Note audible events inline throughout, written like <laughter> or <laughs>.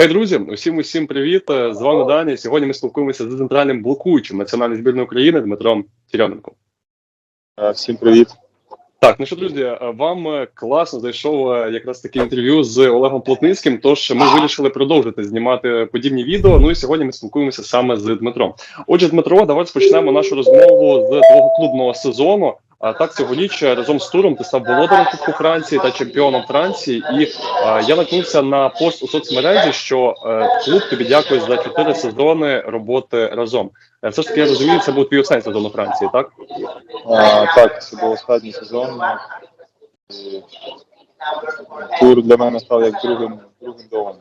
Хей, друзі, усім усім привіт. З вами Даня. Сьогодні ми спілкуємося з центральним блокуючим національної збірної України Дмитром Тіряненком. Е, Всім привіт. Так, ну що, друзі, е, вам е, класно зайшов е, якраз таке інтерв'ю з Олегом Плотницьким. Тож ми вирішили продовжити знімати подібні відео. Ну і сьогодні ми спілкуємося саме з Дмитром. Отже, Дмитро, давайте почнемо нашу розмову з твого клубного сезону. А так цьогоріч разом з туром ти став володарем Кубку Франції та чемпіоном Франції. І е, я наткнувся на пост у соцмережі, що е, клуб тобі дякує за чотири сезони роботи разом. Е, все ж таки я розумію, це був твій останній сезон у Франції, так? А, так, це був останній сезон. Тур для мене став як другим, другим домом.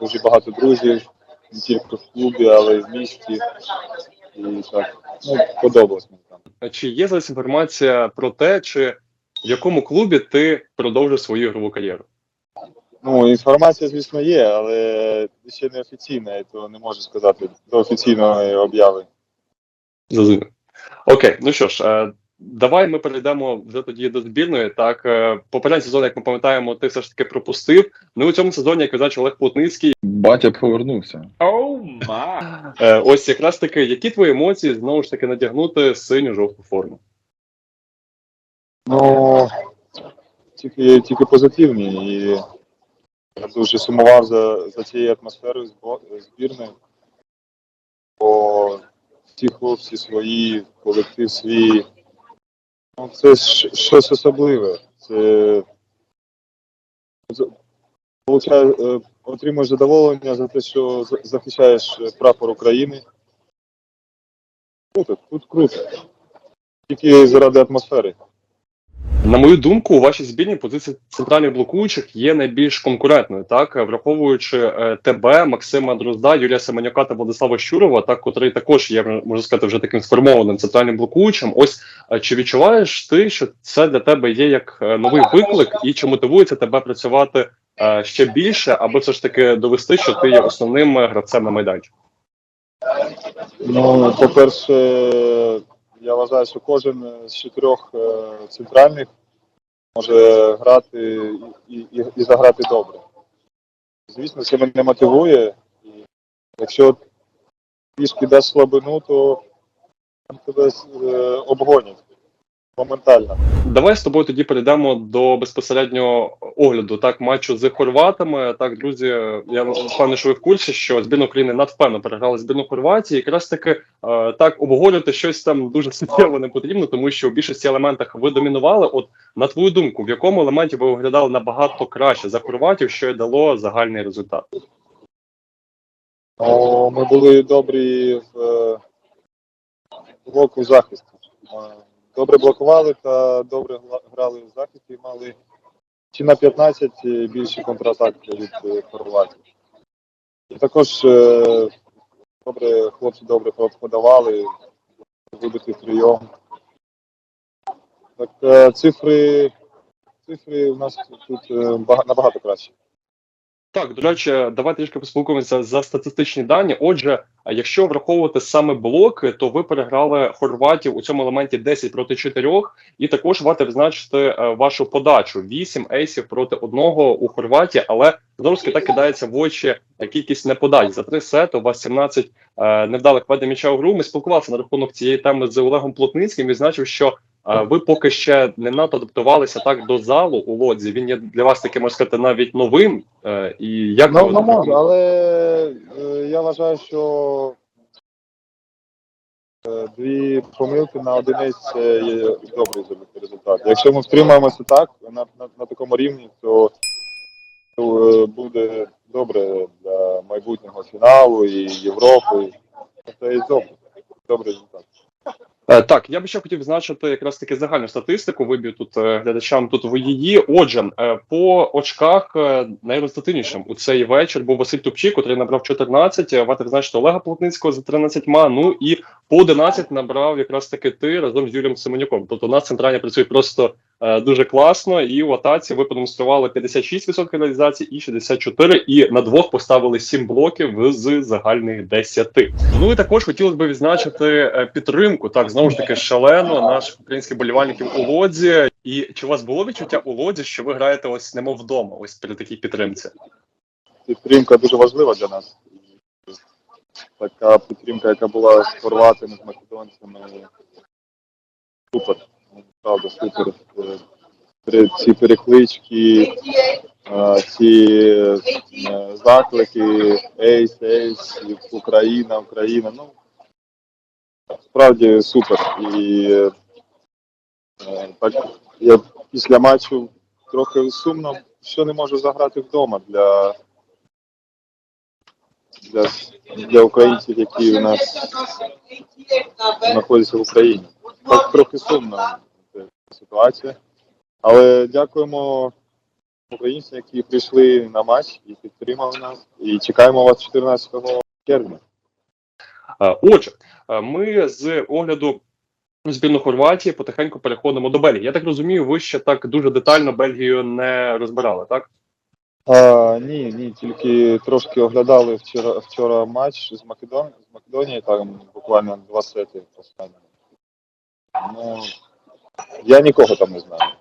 Дуже багато друзів, не тільки в клубі, але й в місті. І так, ну, подобалось мені. Чи є зараз інформація про те, чи в якому клубі ти продовжив свою ігрову кар'єру? Ну, інформація, звісно, є, але ще не офіційна, і то не можу сказати до офіційної обяви. Зрозумів. Окей, ну що ж, е, давай ми перейдемо вже тоді до збірної. Так, е, попередній сезон, як ми пам'ятаємо, ти все ж таки пропустив. Ну у цьому сезоні, як казав Олег Плотницький, Батя повернувся. е, ось якраз таки, які твої емоції знову ж таки надягнути синю жовту форму? Ну, тільки, тільки позитивні. І я дуже сумував за, за цією атмосферою збірної. Бо всі хлопці свої, колектив свій. Ну, це щось особливе. Це е, отримуєш задоволення за те, що захищаєш прапор України. Круто, тут круто. Тільки заради атмосфери. На мою думку, у вашій збірні позиція центральних блокуючих є найбільш конкурентною, так враховуючи е, тебе, Максима Дрозда, Юрія Семенюка та Владислава Щурова, так котрий також є можна сказати вже таким сформованим центральним блокуючим. Ось е, чи відчуваєш ти, що це для тебе є як е, новий виклик, і чи мотивується тебе працювати е, ще більше, аби все ж таки довести, що ти є основним е, гравцем на майданчику? Ну, по-перше, я вважаю, що кожен з чотирьох е, центральних може грати і, і, і заграти добре. Звісно, це мене мотивує. І якщо трішки дасть слабину, то тебе е, обгонять моментально. Давай з тобою тоді перейдемо до безпосереднього огляду так матчу з хорватами. Так, друзі, я впевнений, що ви в курсі, що збірна України надпевно переграла збірну Хорватії. Якраз таки е, так обговорювати щось там дуже суттєво не потрібно, тому що в більшості елементах ви домінували. От на твою думку, в якому елементі ви виглядали набагато краще за хорватів, що й дало загальний результат? Ну, ми були добрі в е, блоку захисту. Е, Добре блокували та добре грали в захисті, мали чи на 15 більше контратак від е, Хорватії. І також е, добре, хлопці добре подавали, вибитий прийом. Так, е, цифри, цифри у нас тут е, набагато краще. Так, до речі, давайте трішки поспілкуємося за статистичні дані. Отже, якщо враховувати саме блоки, то ви переграли хорватів у цьому елементі 10 проти 4, і також варто відзначити е, вашу подачу: 8 ейсів проти одного у Хорватії, але знову так кидається в очі кількість неподач. За три сети у вас 17 е, невдалих ведень м'яча у гру. Ми спілкувалися на рахунок цієї теми з Олегом Плотницьким. Відзначив, що е, ви поки ще не надто адаптувалися так до залу у лодзі. Він є для вас таким, можна сказати, навіть новим. Е, і як Ну, ви ну може, але е, я вважаю, що е, дві помилки на одиниць є добрий результат. Якщо ми втримаємося так, на, на, на такому рівні, то, буде добре для майбутнього фіналу і Європи. Це і добре. Добрий результат. Е, Так, я би ще хотів відзначити якраз таки загальну статистику. Виб'ю тут е, глядачам тут в її. Отже, е, по очках найрезультативнішим у цей вечір був Василь Тупчик, який набрав 14. е, Варто відзначити Олега Плотницького за 13. Ну і по 11 набрав якраз таки ти разом з Юрієм Семенюком. Тобто у нас центральні працюють просто дуже класно. І в атаці ви продемонстрували 56% реалізації і 64, і на двох поставили 7 блоків з загальних 10. Ну і також хотілося б відзначити підтримку. Так знову ж таки шалено наших українських болівальників у лодзі. І чи у вас було відчуття у лодзі, що ви граєте ось немов вдома, ось при такій підтримці? підтримка дуже важлива для нас. Така підтримка, яка була з хорватами, з македонцями. Супер. Правда, супер. Ці переклички, ці е, заклики, ейс, ейс, Україна, Україна. Ну, справді супер. І е, так я після матчу трохи сумно, що не можу заграти вдома для, для, для українців, які у нас знаходяться в Україні. Так трохи сумно е, ситуація. Але дякуємо українцям, які прийшли на матч і підтримали нас. І чекаємо вас 14 червня. Е, Отже, е, ми з огляду збірну Хорватії потихеньку переходимо до Бельгії. Я так розумію, ви ще так дуже детально Бельгію не розбирали, так? А, ні, ні, тільки трошки оглядали вчора, вчора матч з Македон, з Македонії, там буквально два сети останні. Ну, я нікого там не знаю.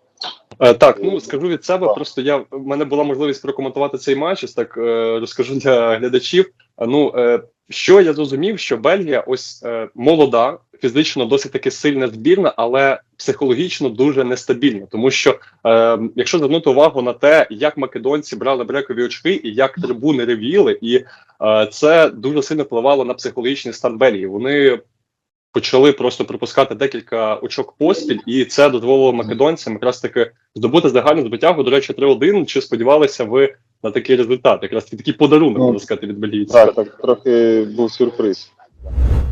Е, Так, ну скажу від себе. Просто я в мене була можливість прокоментувати цей матч. ось Так е, розкажу для глядачів. Е, Ну е, що я зрозумів, що Бельгія ось е, молода, фізично досить таки сильна збірна, але психологічно дуже нестабільна. Тому що е, якщо звернути увагу на те, як македонці брали брекові очки і як трибуни ревіли, і е, це дуже сильно впливало на психологічний стан Бельгії. Вони почали просто пропускати декілька очок поспіль, і це дозволило македонцям якраз таки здобути загальну звитягу. До речі, 3-1. Чи сподівалися ви на такий результат? Якраз таки такий подарунок, Ну, можна сказати, від бельгійців. Так, так, трохи був сюрприз.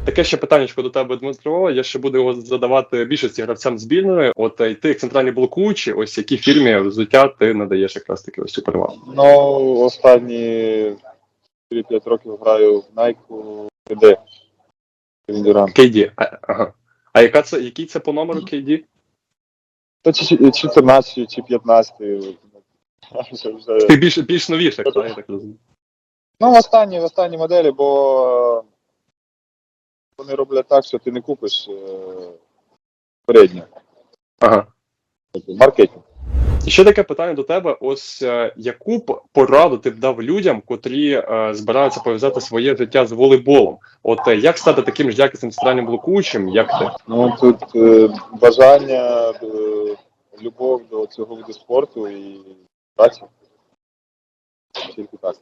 Таке ще питання до тебе, Дмитро. Я ще буду його задавати більшості гравцям збірної. От е, ти як центральний блокуючий, ось які фірмі взуття ти надаєш якраз таки ось цю перевагу. Ну, останні 3-5 років граю в Nike КД. Durant. KD. А, ага. А яка це який це по номеру KD? То чи- чи 14 чи 15. <laughs> Вже- вже- Ти більш більш новіших, так, я так розумію. Ну, в останній, в останній моделі, бо вони роблять так, що ти не купиш е, передню. Ага. Маркетинг. Ще таке питання до тебе: ось е, яку б пораду ти б дав людям, котрі е, збираються пов'язати своє життя з волейболом? От е, як стати таким ж якісним центральним блокуючим, як ти? Ну тут е, бажання, е, любов до цього виду спорту і праці. Тільки так.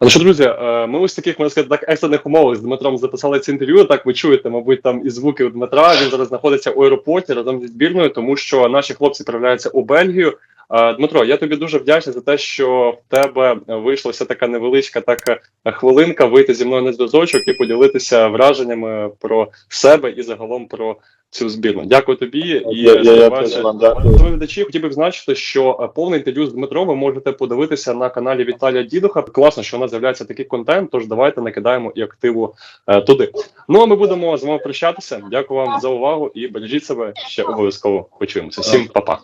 Ну що, друзі, е, ми ось таких можна сказати, так екстрених умовах з Дмитром записали це інтерв'ю. Так ви чуєте, мабуть, там і звуки у Дмитра. Він зараз знаходиться у аеропорті разом зі збірною, тому що наші хлопці відправляються у Бельгію. Е, Дмитро, я тобі дуже вдячний за те, що в тебе вийшла така невеличка така хвилинка вийти зі мною на зв'язочок і поділитися враженнями про себе і загалом про цю збірну. Дякую тобі і Я, я, я вам дякую. Глядачі, хотів би значити, що е, повне інтерв'ю з Дмитром ви можете подивитися на каналі Віталія Дідуха. Класно, що у нас з'являється такий контент. Тож давайте накидаємо і активу е, туди. Ну а ми будемо з вами прощатися. Дякую вам за увагу і бережіть себе ще обов'язково. Почуємося. Всім па-па.